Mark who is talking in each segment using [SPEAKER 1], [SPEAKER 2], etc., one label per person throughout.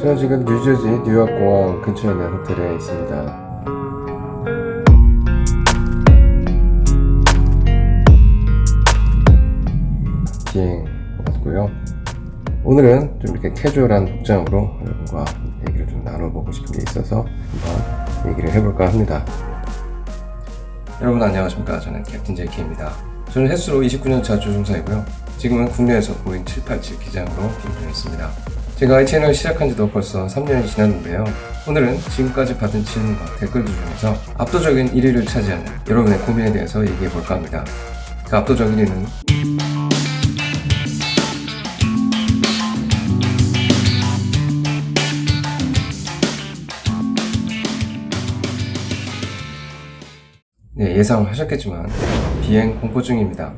[SPEAKER 1] 저는 지금 뉴저지 뉴욕공항 근처에 있는 호텔에 있습니다. 비행 왔고요. 오늘은 좀 이렇게 캐주얼한 복장으로 여러분과 얘기를 좀 나눠보고 싶은 게 있어서 한번 얘기를 해볼까 합니다. 여러분 안녕하십니까? 저는 캡틴 제이키입니다. 저는 햇수로 29년차 조종사이고요. 지금은 국내에서 보잉 787 기장으로 근무했습니다. 제가 이 채널 시작한 지도 벌써 3년이 지났는데요. 오늘은 지금까지 받은 질문과 댓글들 중에서 압도적인 1위를 차지하는 여러분의 고민에 대해서 얘기해 볼까 합니다. 그 압도적 1위는 네, 예상하셨겠지만 비행 공포증입니다.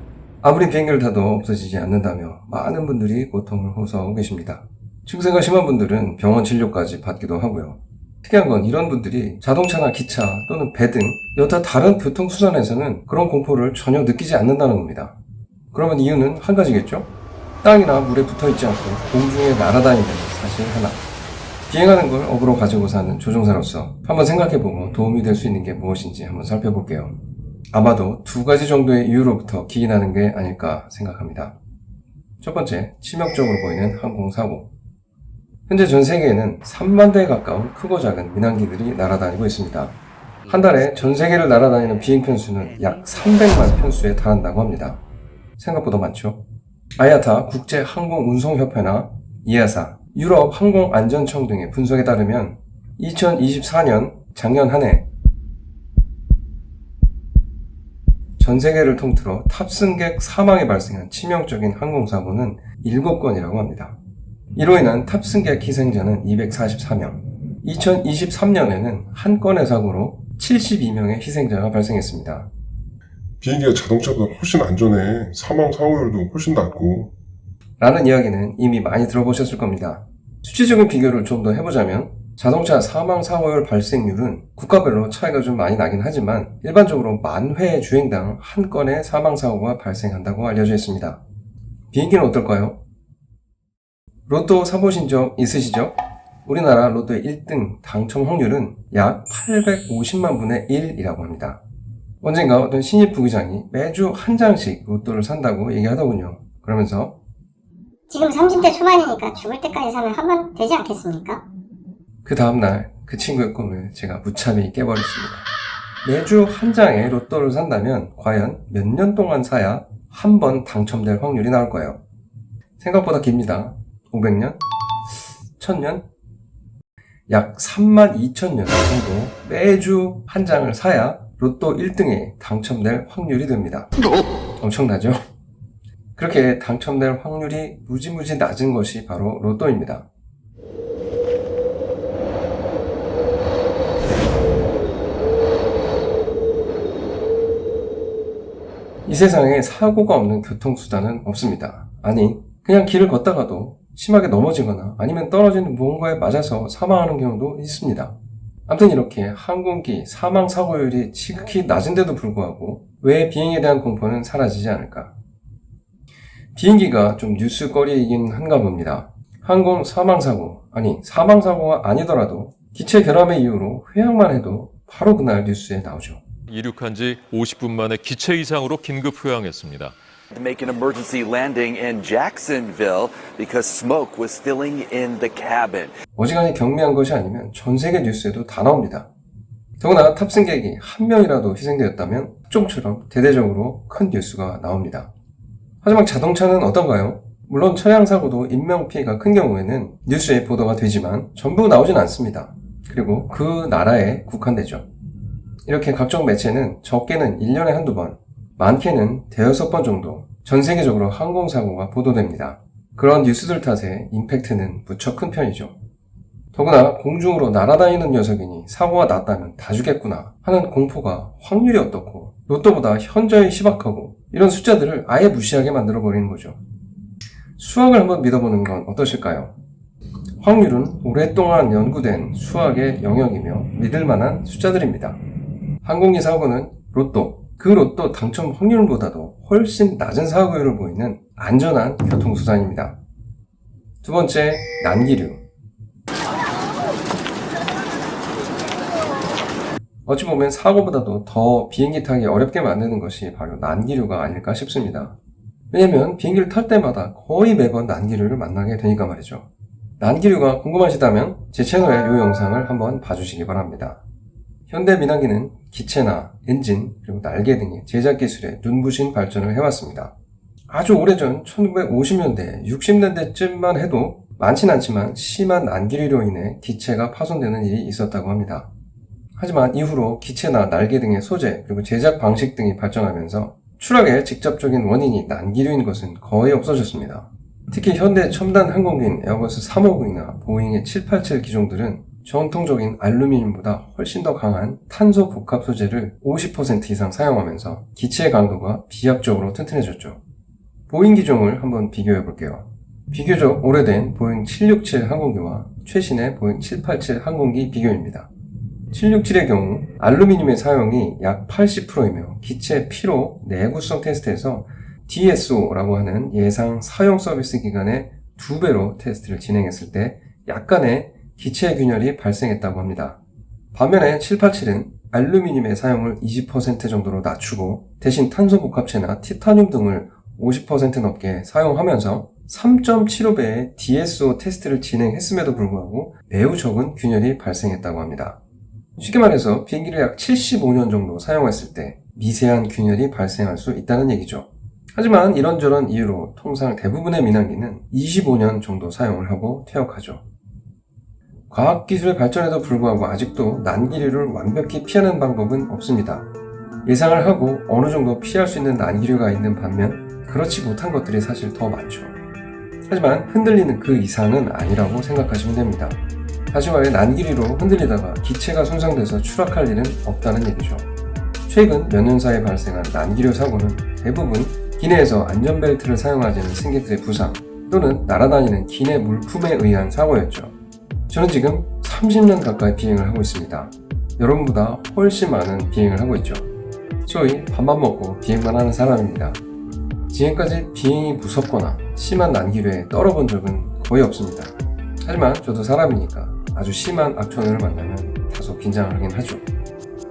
[SPEAKER 1] 아무리 비행기를 타도 없어지지 않는다며 많은 분들이 고통을 호소하고 계십니다. 증세가 심한 분들은 병원 진료까지 받기도 하고요. 특이한 건 이런 분들이 자동차나 기차 또는 배 등 여타 다른 교통수단에서는 그런 공포를 전혀 느끼지 않는다는 겁니다. 그러면 이유는 한 가지겠죠? 땅이나 물에 붙어 있지 않고 공중에 날아다니는 사실 하나. 비행하는 걸 업으로 가지고 사는 조종사로서 한번 생각해보고 도움이 될 수 있는 게 무엇인지 한번 살펴볼게요. 아마도 두 가지 정도의 이유로부터 기인하는 게 아닐까 생각합니다. 첫 번째, 치명적으로 보이는 항공사고. 현재 전 세계에는 3만 대에 가까운 크고 작은 민항기들이 날아다니고 있습니다. 한 달에 전 세계를 날아다니는 비행 편수는 약 300만 편수에 달한다고 합니다. 생각보다 많죠? 아야타 국제항공운송협회나 이아사, 유럽 항공안전청 등의 분석에 따르면 2024년 작년 한 해 전 세계를 통틀어 탑승객 사망이 발생한 치명적인 항공사고는 7건이라고 합니다. 이로 인한 탑승객 희생자는 244명. 2023년에는 한 건의 사고로 72명의 희생자가 발생했습니다.
[SPEAKER 2] 비행기가 자동차보다 훨씬 안전해. 사망 사고율도 훨씬 낮고.
[SPEAKER 1] 라는 이야기는 이미 많이 들어보셨을 겁니다. 수치적인 비교를 좀 더 해보자면 자동차 사망 사고율 발생률은 국가별로 차이가 좀 많이 나긴 하지만 일반적으로 만 회 주행당 한 건의 사망 사고가 발생한다고 알려져 있습니다. 비행기는 어떨까요? 로또 사보신 적 있으시죠? 우리나라 로또의 1등 당첨 확률은 약 850만 분의 1이라고 합니다. 언젠가 어떤 신입 부기장이 매주 한 장씩 로또를 산다고 얘기하더군요. 그러면서
[SPEAKER 3] 지금 30대 초반이니까 죽을 때까지 사면 한 번 되지 않겠습니까?
[SPEAKER 1] 그 다음날 그 친구의 꿈을 제가 무참히 깨버렸습니다. 매주 한 장의 로또를 산다면 과연 몇 년 동안 사야 한 번 당첨될 확률이 나올 거예요. 생각보다 깁니다. 500년? 1000년? 약 3만 2천 년 정도 매주 한 장을 사야 로또 1등에 당첨될 확률이 됩니다. 엄청나죠? 그렇게 당첨될 확률이 무지무지 낮은 것이 바로 로또입니다. 이 세상에 사고가 없는 교통수단은 없습니다. 아니, 그냥 길을 걷다가도 심하게 넘어지거나 아니면 떨어지는 무언가에 맞아서 사망하는 경우도 있습니다. 아무튼 이렇게 항공기 사망 사고율이 지극히 낮은데도 불구하고 왜 비행에 대한 공포는 사라지지 않을까? 비행기가 좀 뉴스거리이긴 한가 봅니다. 항공 사망 사고, 아니 사망 사고가 아니더라도 기체 결함의 이유로 회항만 해도 바로 그날 뉴스에 나오죠.
[SPEAKER 4] 이륙한 지 50분 만에 기체 이상으로 긴급 회항했습니다.
[SPEAKER 5] To make an emergency landing in Jacksonville because smoke was filling in the cabin.
[SPEAKER 1] 어지간히 경미한 것이 아니면 전 세계 뉴스에도 다 나옵니다. 더구나 탑승객이 한 명이라도 희생되었다면 특종처럼 대대적으로 큰 뉴스가 나옵니다. 하지만 자동차는 어떤가요? 물론 차량 사고도 인명 피해가 큰 경우에는 뉴스에 보도가 되지만 전부 나오진 않습니다. 그리고 그 나라에 국한되죠. 이렇게 각종 매체는 적게는 1년에 한두 번, 많게는 대여섯 번 정도 전 세계적으로 항공사고가 보도됩니다. 그런 뉴스들 탓에 임팩트는 무척 큰 편이죠. 더구나 공중으로 날아다니는 녀석이니 사고가 났다면 다 죽겠구나 하는 공포가 확률이 어떻고 로또보다 현저히 희박하고 이런 숫자들을 아예 무시하게 만들어버리는 거죠. 수학을 한번 믿어보는 건 어떠실까요? 확률은 오랫동안 연구된 수학의 영역이며 믿을 만한 숫자들입니다. 항공기 사고는 로또, 그 로또 당첨 확률보다도 훨씬 낮은 사고율을 보이는 안전한 교통수단입니다. 두 번째, 난기류. 어찌 보면 사고보다도 더 비행기 타기 어렵게 만드는 것이 바로 난기류가 아닐까 싶습니다. 왜냐면 비행기를 탈 때마다 거의 매번 난기류를 만나게 되니까 말이죠. 난기류가 궁금하시다면 제 채널의 이 영상을 한번 봐주시기 바랍니다. 현대 민항기는 기체나 엔진 그리고 날개 등의 제작 기술에 눈부신 발전을 해왔습니다. 아주 오래전 1950년대, 60년대쯤만 해도 많진 않지만 심한 난기류로 인해 기체가 파손되는 일이 있었다고 합니다. 하지만 이후로 기체나 날개 등의 소재 그리고 제작 방식 등이 발전하면서 추락의 직접적인 원인이 난기류인 것은 거의 없어졌습니다. 특히 현대 첨단 항공기인 에어버스 350이나 보잉의 787 기종들은 전통적인 알루미늄보다 훨씬 더 강한 탄소 복합 소재를 50% 이상 사용하면서 기체의 강도가 비약적으로 튼튼해졌죠. 보잉 기종을 한번 비교해 볼게요. 비교적 오래된 보잉 767 항공기와 최신의 보잉 787 항공기 비교입니다. 767의 경우 알루미늄의 사용이 약 80%이며 기체 피로 내구성 테스트에서 DSO라고 하는 예상 사용 서비스 기간의 두 배로 테스트를 진행했을 때 약간의 기체 균열이 발생했다고 합니다. 반면에 787은 알루미늄의 사용을 20% 정도로 낮추고 대신 탄소 복합체나 티타늄 등을 50% 넘게 사용하면서 3.75배의 DSO 테스트를 진행했음에도 불구하고 매우 적은 균열이 발생했다고 합니다. 쉽게 말해서 비행기를 약 75년 정도 사용했을 때 미세한 균열이 발생할 수 있다는 얘기죠. 하지만 이런저런 이유로 통상 대부분의 민항기는 25년 정도 사용을 하고 퇴역하죠. 과학기술의 발전에도 불구하고 아직도 난기류를 완벽히 피하는 방법은 없습니다. 예상을 하고 어느 정도 피할 수 있는 난기류가 있는 반면 그렇지 못한 것들이 사실 더 많죠. 하지만 흔들리는 그 이상은 아니라고 생각하시면 됩니다. 말해 난기류로 흔들리다가 기체가 손상돼서 추락할 일은 없다는 얘기죠. 최근 몇 년 사이에 발생한 난기류 사고는 대부분 기내에서 안전벨트를 사용하지 않은 승객들의 부상 또는 날아다니는 기내 물품에 의한 사고였죠. 저는 지금 30년 가까이 비행을 하고 있습니다. 여러분보다 훨씬 많은 비행을 하고 있죠. 소위 밥만 먹고 비행만 하는 사람입니다. 지금까지 비행이 무섭거나 심한 난기류에 떨어본 적은 거의 없습니다. 하지만 저도 사람이니까 아주 심한 악천후를 만나면 다소 긴장을 하긴 하죠.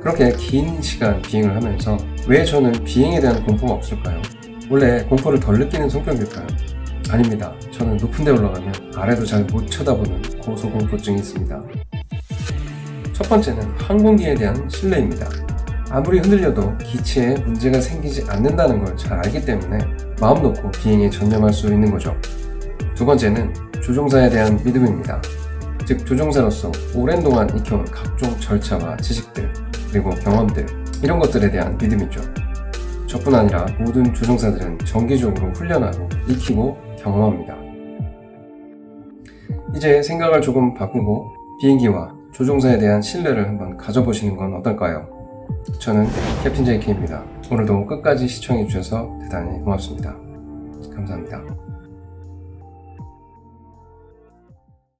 [SPEAKER 1] 그렇게 긴 시간 비행을 하면서 왜 저는 비행에 대한 공포가 없을까요? 원래 공포를 덜 느끼는 성격일까요? 아닙니다. 저는 높은 데 올라가면 아래도 잘 못 쳐다보는 고소공포증이 있습니다. 첫 번째는 항공기에 대한 신뢰입니다. 아무리 흔들려도 기체에 문제가 생기지 않는다는 걸 잘 알기 때문에 마음 놓고 비행에 전념할 수 있는 거죠. 두 번째는 조종사에 대한 믿음입니다. 즉 조종사로서 오랜 동안 익혀온 각종 절차와 지식들 그리고 경험들 이런 것들에 대한 믿음이죠. 저뿐 아니라 모든 조종사들은 정기적으로 훈련하고 익히고 경험합니다. 이제 생각을 조금 바꾸고 비행기와 조종사에 대한 신뢰를 한번 가져보시는 건 어떨까요? 저는 캡틴 JK입니다. 오늘도 끝까지 시청해주셔서 대단히 고맙습니다. 감사합니다.